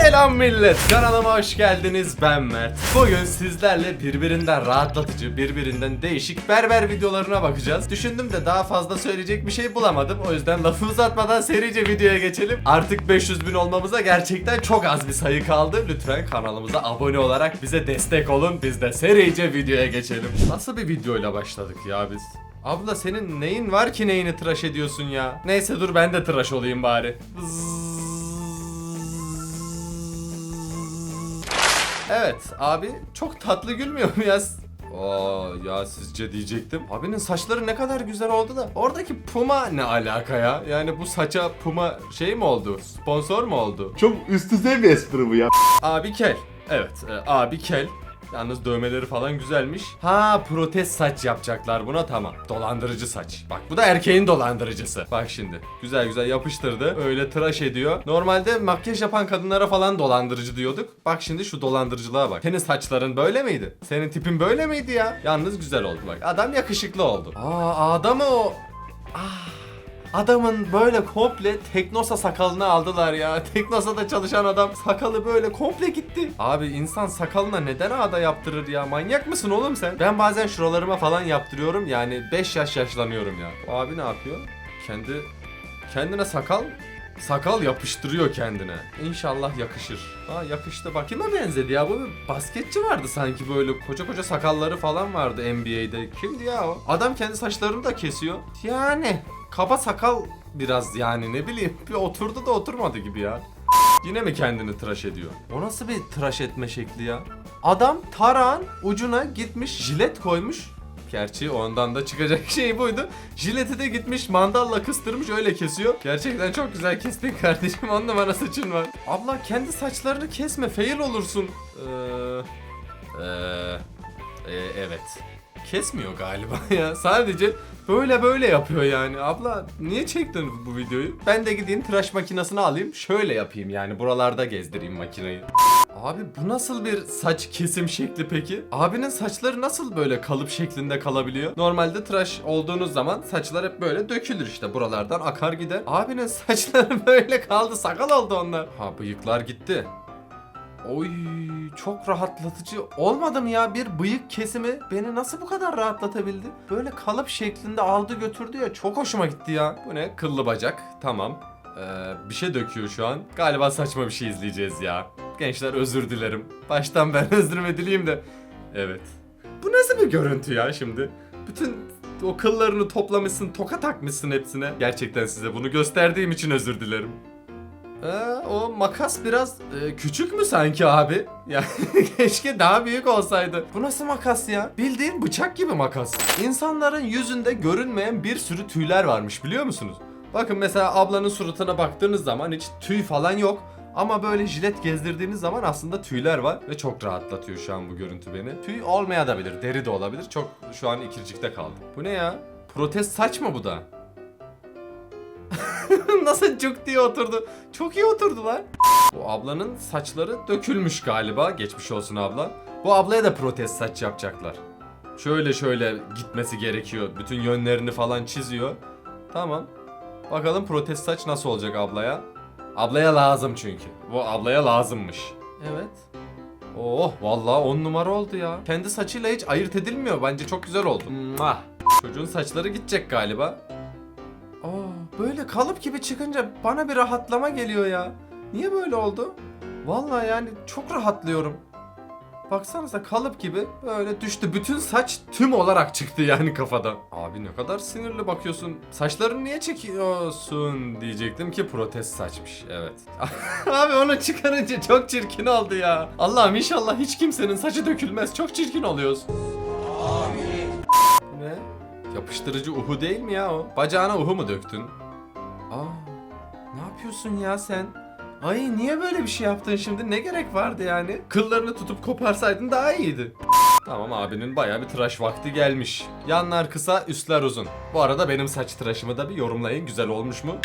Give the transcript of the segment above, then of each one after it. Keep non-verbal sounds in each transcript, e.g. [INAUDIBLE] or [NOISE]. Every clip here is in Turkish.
Selam millet, kanalıma hoş geldiniz. Ben Mert. Bugün sizlerle birbirinden rahatlatıcı, birbirinden değişik berber videolarına bakacağız. Düşündüm de daha fazla söyleyecek bir şey bulamadım. O yüzden lafı uzatmadan serice videoya geçelim. Artık 500 bin olmamıza gerçekten çok az bir sayı kaldı. Lütfen kanalımıza abone olarak bize destek olun. Biz de serice videoya geçelim. Nasıl bir videoyla başladık ya biz? Abla senin neyin var ki neyini tıraş ediyorsun ya? Neyse dur ben de tıraş olayım bari. Evet abi çok tatlı gülmüyor mu ya? Aa ya sizce diyecektim. Abinin saçları ne kadar güzel oldu da. Oradaki Puma ne alaka ya? Yani bu saça Puma şey mi oldu? Sponsor mu oldu? Çok üst düzey bir espri bu ya. Abi kel. Evet e, abi kel. Yalnız dövmeleri falan güzelmiş. Ha protez saç yapacaklar buna tamam. Dolandırıcı saç. Bak bu da erkeğin dolandırıcısı. Bak şimdi. Güzel güzel yapıştırdı. Öyle tıraş ediyor. Normalde makyaj yapan kadınlara falan dolandırıcı diyorduk. Bak şimdi şu dolandırıcılığa bak. Senin saçların böyle miydi? Senin tipin böyle miydi ya? Yalnız güzel oldu bak. Adam yakışıklı oldu. Aa adamı o. Ah. Adamın böyle komple Teknosa sakalını aldılar ya. [LAUGHS] Teknosa'da çalışan adam sakalı böyle komple gitti. Abi insan sakalına neden ağda yaptırır ya? Manyak mısın oğlum sen? Ben bazen şuralarıma falan yaptırıyorum. Yani 5 yaş yaşlanıyorum ya. Abi ne yapıyor? Kendi kendine sakal sakal yapıştırıyor kendine. İnşallah yakışır. Ha yakıştı. Bak kime benzedi ya? Bu bir basketçi vardı sanki böyle koca koca sakalları falan vardı NBA'de. Kimdi ya o? Adam kendi saçlarını da kesiyor. Yani kaba sakal biraz yani ne bileyim [LAUGHS] bir oturdu da oturmadı gibi ya. Yine mi kendini tıraş ediyor? O nasıl bir tıraş etme şekli ya? Adam tarağın ucuna gitmiş jilet koymuş. Gerçi ondan da çıkacak [LAUGHS] şey buydu. Jileti de gitmiş mandalla kıstırmış öyle kesiyor. Gerçekten çok güzel kestin [LAUGHS] kardeşim. On numara saçın var. Abla kendi saçlarını kesme fail olursun. Eee... Eee... e, evet. Kesmiyor galiba [LAUGHS] ya. Sadece böyle böyle yapıyor yani. Abla niye çektin bu videoyu? Ben de gideyim tıraş makinesini alayım. Şöyle yapayım yani. Buralarda gezdireyim makineyi. Abi bu nasıl bir saç kesim şekli peki? Abinin saçları nasıl böyle kalıp şeklinde kalabiliyor? Normalde tıraş olduğunuz zaman saçlar hep böyle dökülür işte buralardan akar gider. Abinin [LAUGHS] saçları böyle kaldı sakal oldu onlar. Ha bıyıklar gitti. Oy çok rahatlatıcı olmadı mı ya bir bıyık kesimi beni nasıl bu kadar rahatlatabildi? Böyle kalıp şeklinde aldı götürdü ya çok hoşuma gitti ya. Bu ne? Kıllı bacak tamam. Ee, bir şey döküyor şu an. Galiba saçma bir şey izleyeceğiz ya. Gençler özür dilerim. Baştan ben [LAUGHS] özrümü dileyim de. Evet. Bu nasıl bir görüntü ya şimdi? Bütün o kıllarını toplamışsın, toka takmışsın hepsine. Gerçekten size bunu gösterdiğim için özür dilerim. Ee, o makas biraz e, küçük mü sanki abi? Ya [LAUGHS] keşke daha büyük olsaydı. Bu nasıl makas ya? Bildiğin bıçak gibi makas. İnsanların yüzünde görünmeyen bir sürü tüyler varmış biliyor musunuz? Bakın mesela ablanın suratına baktığınız zaman hiç tüy falan yok. Ama böyle jilet gezdirdiğiniz zaman aslında tüyler var ve çok rahatlatıyor şu an bu görüntü beni. Tüy olmayabilir, deri de olabilir. Çok şu an ikircikte kaldım. Bu ne ya? Protez saç mı bu da? [LAUGHS] Nasıl cuk diye oturdu. Çok iyi oturdu lan. Bu ablanın saçları dökülmüş galiba. Geçmiş olsun abla. Bu ablaya da protez saç yapacaklar. Şöyle şöyle gitmesi gerekiyor. Bütün yönlerini falan çiziyor. Tamam. Bakalım protez saç nasıl olacak ablaya. Ablaya lazım çünkü. Bu ablaya lazımmış. Evet. Oh vallahi on numara oldu ya. Kendi saçıyla hiç ayırt edilmiyor. Bence çok güzel oldu. Mwah. Çocuğun saçları gidecek galiba. Böyle kalıp gibi çıkınca bana bir rahatlama geliyor ya. Niye böyle oldu? Vallahi yani çok rahatlıyorum. Baksanıza kalıp gibi böyle düştü. Bütün saç tüm olarak çıktı yani kafadan. Abi ne kadar sinirli bakıyorsun. Saçlarını niye çekiyorsun diyecektim ki protez saçmış. Evet. [LAUGHS] Abi onu çıkarınca çok çirkin oldu ya. Allah'ım inşallah hiç kimsenin saçı dökülmez. Çok çirkin oluyoruz. Bu ne? Yapıştırıcı uhu değil mi ya o? Bacağına uhu mu döktün? Aa, ne yapıyorsun ya sen? Ay niye böyle bir şey yaptın şimdi? Ne gerek vardı yani? Kıllarını tutup koparsaydın daha iyiydi. Tamam abinin bayağı bir tıraş vakti gelmiş. Yanlar kısa, üstler uzun. Bu arada benim saç tıraşımı da bir yorumlayın. Güzel olmuş mu?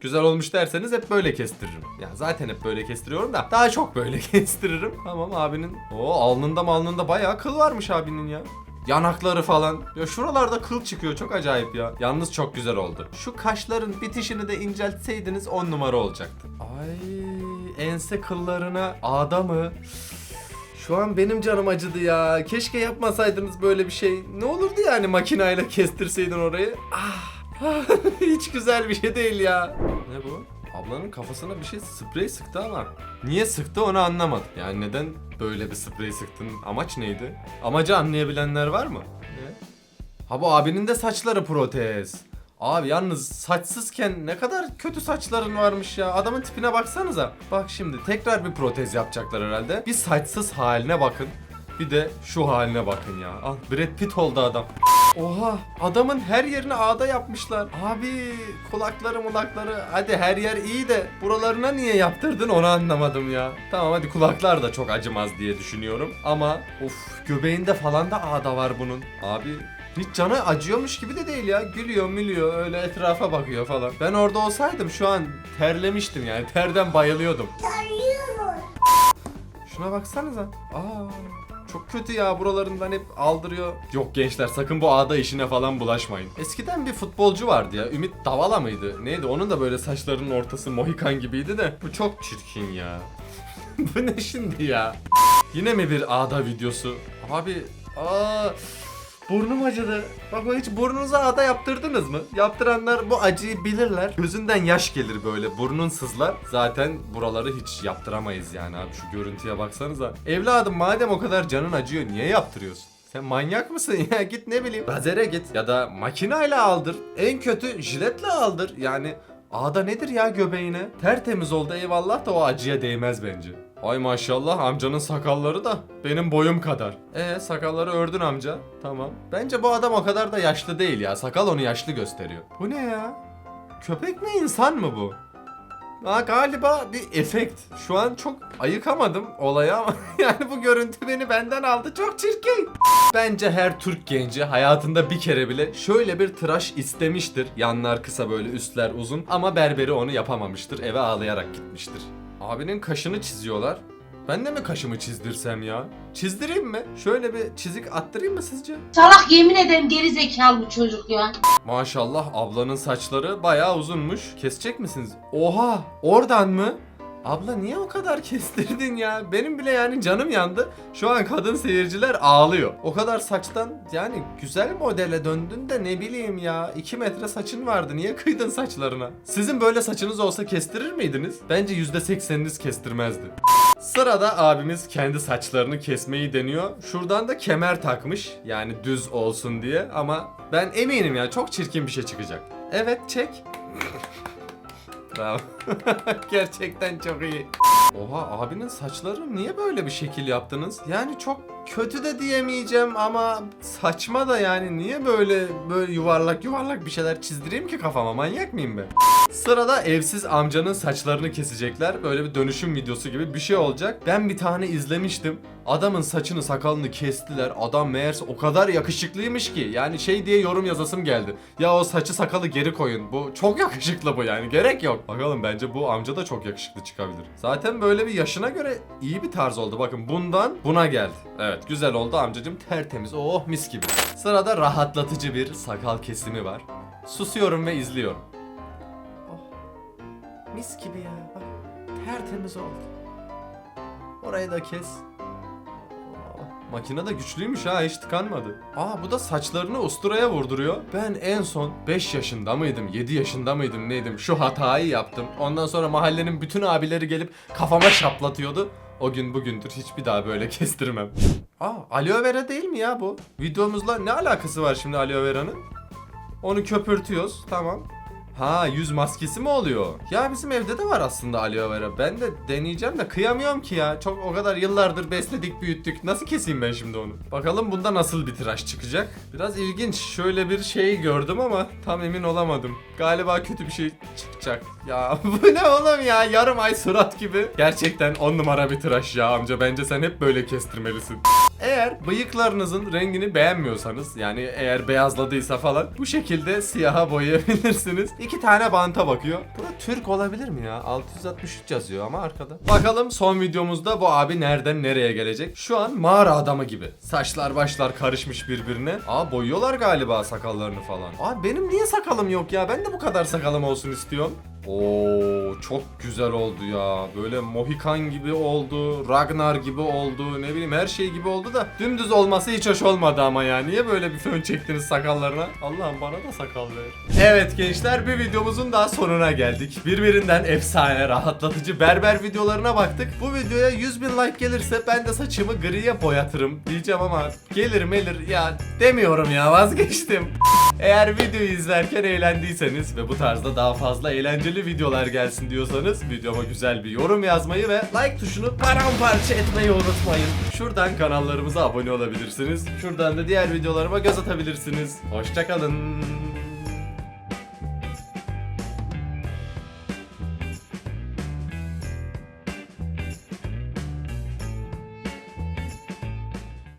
Güzel olmuş derseniz hep böyle kestiririm. Ya zaten hep böyle kestiriyorum da daha çok böyle [LAUGHS] kestiririm. Tamam abinin. O alnında malnında bayağı kıl varmış abinin ya. Yanakları falan. Ya şuralarda kıl çıkıyor çok acayip ya. Yalnız çok güzel oldu. Şu kaşların bitişini de inceltseydiniz 10 numara olacaktı. Ay ense kıllarına ağda mı? Şu an benim canım acıdı ya. Keşke yapmasaydınız böyle bir şey. Ne olurdu yani makinayla [LAUGHS] kestirseydin orayı? Ah, ah, [LAUGHS] hiç güzel bir şey değil ya. Ne bu? Ablanın kafasına bir şey sprey sıktı ama niye sıktı onu anlamadım. Yani neden böyle bir sprey sıktın? Amaç neydi? Amacı anlayabilenler var mı? Ne? Ha bu abinin de saçları protez. Abi yalnız saçsızken ne kadar kötü saçların varmış ya. Adamın tipine baksanıza. Bak şimdi tekrar bir protez yapacaklar herhalde. Bir saçsız haline bakın. Bir de şu haline bakın ya. Ah Brad Pitt oldu adam. Oha adamın her yerini ağda yapmışlar. Abi kulakları mulakları hadi her yer iyi de buralarına niye yaptırdın onu anlamadım ya. Tamam hadi kulaklar da çok acımaz diye düşünüyorum. Ama of göbeğinde falan da ağda var bunun. Abi hiç canı acıyormuş gibi de değil ya. Gülüyor mülüyor öyle etrafa bakıyor falan. Ben orada olsaydım şu an terlemiştim yani. Terden bayılıyordum. Şuna baksanıza. Aa, çok kötü ya buralarından hep aldırıyor. Yok gençler sakın bu ağda işine falan bulaşmayın. Eskiden bir futbolcu vardı ya. Ümit Davala mıydı? Neydi? Onun da böyle saçlarının ortası mohikan gibiydi de. Bu çok çirkin ya. [LAUGHS] bu ne şimdi ya? Yine mi bir ağda videosu? Abi aa Burnum acıdı. Bak hiç burnunuza ağda yaptırdınız mı? Yaptıranlar bu acıyı bilirler. Gözünden yaş gelir böyle. Burnun sızlar. Zaten buraları hiç yaptıramayız yani abi. Şu görüntüye baksanıza. Evladım madem o kadar canın acıyor niye yaptırıyorsun? Sen manyak mısın ya? [LAUGHS] Git ne bileyim. Lazere git ya da makinayla aldır. En kötü jiletle aldır. Yani ağda nedir ya göbeğine? Tertemiz oldu eyvallah da o acıya değmez bence. Ay maşallah amcanın sakalları da benim boyum kadar. E sakalları ördün amca. Tamam. Bence bu adam o kadar da yaşlı değil ya. Sakal onu yaşlı gösteriyor. Bu ne ya? Köpek mi insan mı bu? Aa, galiba bir efekt. Şu an çok ayıkamadım olaya ama [LAUGHS] yani bu görüntü beni benden aldı. Çok çirkin. Bence her Türk genci hayatında bir kere bile şöyle bir tıraş istemiştir. Yanlar kısa böyle üstler uzun ama berberi onu yapamamıştır. Eve ağlayarak gitmiştir. Abinin kaşını çiziyorlar. Ben de mi kaşımı çizdirsem ya? Çizdireyim mi? Şöyle bir çizik attırayım mı sizce? Salak yemin ederim geri zekalı bu çocuk ya. Maşallah ablanın saçları bayağı uzunmuş. Kesecek misiniz? Oha! Oradan mı? Abla niye o kadar kestirdin ya? Benim bile yani canım yandı. Şu an kadın seyirciler ağlıyor. O kadar saçtan yani güzel modele döndün de ne bileyim ya. 2 metre saçın vardı. Niye kıydın saçlarına? Sizin böyle saçınız olsa kestirir miydiniz? Bence %80'iniz kestirmezdi. Sırada abimiz kendi saçlarını kesmeyi deniyor. Şuradan da kemer takmış. Yani düz olsun diye ama ben eminim ya çok çirkin bir şey çıkacak. Evet çek. Bravo. [LAUGHS] Gerçekten çok iyi. Oha abinin saçları niye böyle bir şekil yaptınız? Yani çok kötü de diyemeyeceğim ama saçma da yani niye böyle böyle yuvarlak yuvarlak bir şeyler çizdireyim ki kafama manyak mıyım ben? Sırada evsiz amcanın saçlarını kesecekler. Böyle bir dönüşüm videosu gibi bir şey olacak. Ben bir tane izlemiştim. Adamın saçını sakalını kestiler. Adam meğerse o kadar yakışıklıymış ki. Yani şey diye yorum yazasım geldi. Ya o saçı sakalı geri koyun. Bu çok yakışıklı bu yani. Gerek yok. Bakalım bence bu amca da çok yakışıklı çıkabilir. Zaten böyle bir yaşına göre iyi bir tarz oldu. Bakın bundan buna geldi. Evet güzel oldu amcacım. Tertemiz. Oh mis gibi. Sırada rahatlatıcı bir sakal kesimi var. Susuyorum ve izliyorum. Oh, mis gibi ya. Bak tertemiz oldu. Orayı da kes. Oh, Makine de güçlüymüş ha hiç tıkanmadı. Aa bu da saçlarını usturaya vurduruyor. Ben en son 5 yaşında mıydım 7 yaşında mıydım neydim şu hatayı yaptım. Ondan sonra mahallenin bütün abileri gelip kafama şaplatıyordu. O gün bugündür hiçbir daha böyle [LAUGHS] kestirmem. Aa aloe vera değil mi ya bu? Videomuzla ne alakası var şimdi aloe vera'nın? Onu köpürtüyoruz tamam. Ha yüz maskesi mi oluyor? Ya bizim evde de var aslında aloe vera. Ben de deneyeceğim de kıyamıyorum ki ya. Çok o kadar yıllardır besledik büyüttük. Nasıl keseyim ben şimdi onu? Bakalım bunda nasıl bir tıraş çıkacak. Biraz ilginç. Şöyle bir şey gördüm ama tam emin olamadım. Galiba kötü bir şey çıkacak. Ya [LAUGHS] bu ne oğlum ya? Yarım ay surat gibi. Gerçekten on numara bir tıraş ya amca. Bence sen hep böyle kestirmelisin. Eğer bıyıklarınızın rengini beğenmiyorsanız yani eğer beyazladıysa falan bu şekilde siyaha boyayabilirsiniz. İki tane banta bakıyor. Bu Türk olabilir mi ya? 663 yazıyor ama arkada. Bakalım son videomuzda bu abi nereden nereye gelecek? Şu an mağara adamı gibi. Saçlar başlar karışmış birbirine. Aa boyuyorlar galiba sakallarını falan. Abi benim niye sakalım yok ya? Ben de bu kadar sakalım olsun istiyorum. Oo çok güzel oldu ya. Böyle Mohikan gibi oldu, Ragnar gibi oldu, ne bileyim her şey gibi oldu da dümdüz olması hiç hoş olmadı ama ya. Niye böyle bir fön çektiniz sakallarına? Allah'ım bana da sakal ver. Evet gençler bir videomuzun daha sonuna geldik. Birbirinden efsane, rahatlatıcı berber videolarına baktık. Bu videoya 100 bin like gelirse ben de saçımı griye boyatırım diyeceğim ama gelir melir ya demiyorum ya vazgeçtim. Eğer videoyu izlerken eğlendiyseniz ve bu tarzda daha fazla eğlenceli videolar gelsin diyorsanız videoma güzel bir yorum yazmayı ve like tuşunu paramparça etmeyi unutmayın. Şuradan kanallarımıza abone olabilirsiniz. Şuradan da diğer videolarıma göz atabilirsiniz. Hoşçakalın.